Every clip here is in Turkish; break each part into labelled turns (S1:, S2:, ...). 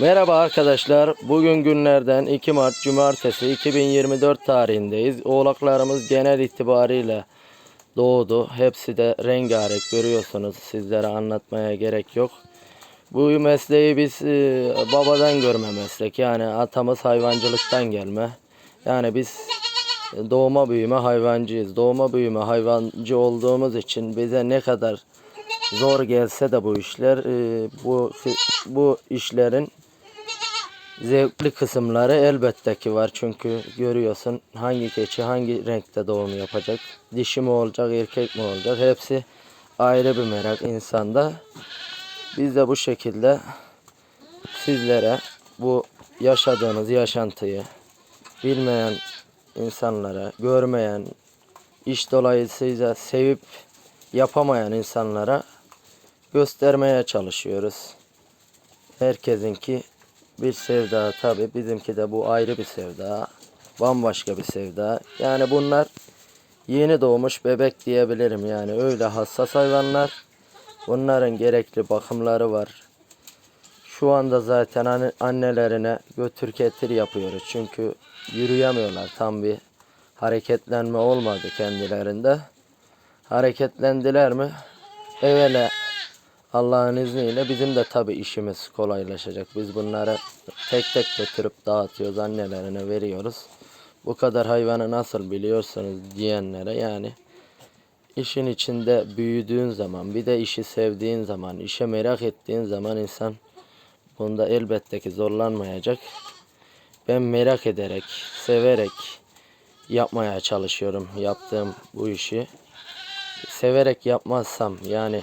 S1: Merhaba arkadaşlar. Bugün günlerden 2 Mart Cumartesi 2024 tarihindeyiz. Oğlaklarımız genel itibariyle doğdu. Hepsi de rengarenk görüyorsunuz. Sizlere anlatmaya gerek yok. Bu mesleği biz e, babadan görme meslek. Yani atamız hayvancılıktan gelme. Yani biz doğma büyüme hayvancıyız. Doğma büyüme hayvancı olduğumuz için bize ne kadar zor gelse de bu işler e, bu bu işlerin zevkli kısımları elbette ki var. Çünkü görüyorsun hangi keçi hangi renkte doğum yapacak. Dişi mi olacak, erkek mi olacak? Hepsi ayrı bir merak insanda. Biz de bu şekilde sizlere bu yaşadığınız yaşantıyı bilmeyen insanlara, görmeyen, iş dolayısıyla sevip yapamayan insanlara göstermeye çalışıyoruz. Herkesinki bir sevda tabi bizimki de bu ayrı bir sevda. Bambaşka bir sevda. Yani bunlar yeni doğmuş bebek diyebilirim yani öyle hassas hayvanlar. Bunların gerekli bakımları var. Şu anda zaten anne- annelerine götür getir yapıyoruz. Çünkü yürüyemiyorlar. Tam bir hareketlenme olmadı kendilerinde. Hareketlendiler mi? Evvela Allah'ın izniyle bizim de tabi işimiz kolaylaşacak. Biz bunları tek tek götürüp dağıtıyoruz, annelerine veriyoruz. Bu kadar hayvanı nasıl biliyorsunuz diyenlere yani işin içinde büyüdüğün zaman, bir de işi sevdiğin zaman, işe merak ettiğin zaman insan bunda elbette ki zorlanmayacak. Ben merak ederek, severek yapmaya çalışıyorum yaptığım bu işi. Severek yapmazsam yani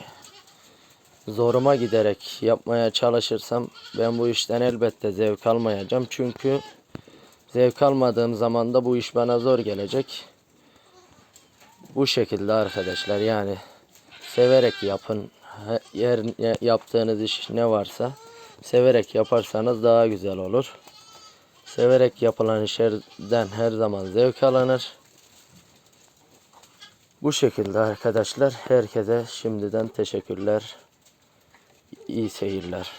S1: zoruma giderek yapmaya çalışırsam ben bu işten elbette zevk almayacağım. Çünkü zevk almadığım zaman da bu iş bana zor gelecek. Bu şekilde arkadaşlar yani severek yapın. Yer, ya- yaptığınız iş ne varsa severek yaparsanız daha güzel olur. Severek yapılan işlerden her zaman zevk alınır. Bu şekilde arkadaşlar herkese şimdiden teşekkürler. İyi seyirler.